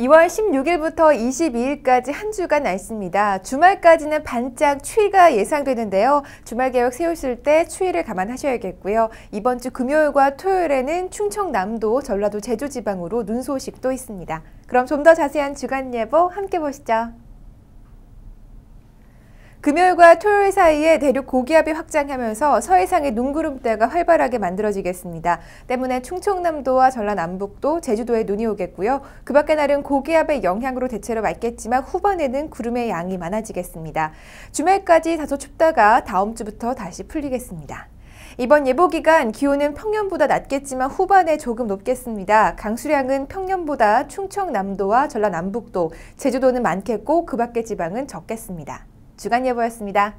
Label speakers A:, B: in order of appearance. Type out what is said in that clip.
A: 2월 16일부터 22일까지 한 주간 날씨입니다. 주말까지는 반짝 추위가 예상되는데요. 주말 계획 세우실 때 추위를 감안하셔야겠고요. 이번 주 금요일과 토요일에는 충청남도, 전라도, 제주 지방으로 눈 소식도 있습니다. 그럼 좀 더 자세한 주간 예보 함께 보시죠. 금요일과 토요일 사이에 대륙 고기압이 확장하면서 서해상의 눈구름대가 활발하게 만들어지겠습니다. 때문에 충청남도와 전라남북도, 제주도에 눈이 오겠고요. 그 밖의 날은 고기압의 영향으로 대체로 맑겠지만 후반에는 구름의 양이 많아지겠습니다. 주말까지 다소 춥다가 다음 주부터 다시 풀리겠습니다. 이번 예보 기간 기온은 평년보다 낮겠지만 후반에 조금 높겠습니다. 강수량은 평년보다 충청남도와 전라남북도, 제주도는 많겠고 그 밖의 지방은 적겠습니다. 주간 예보였습니다.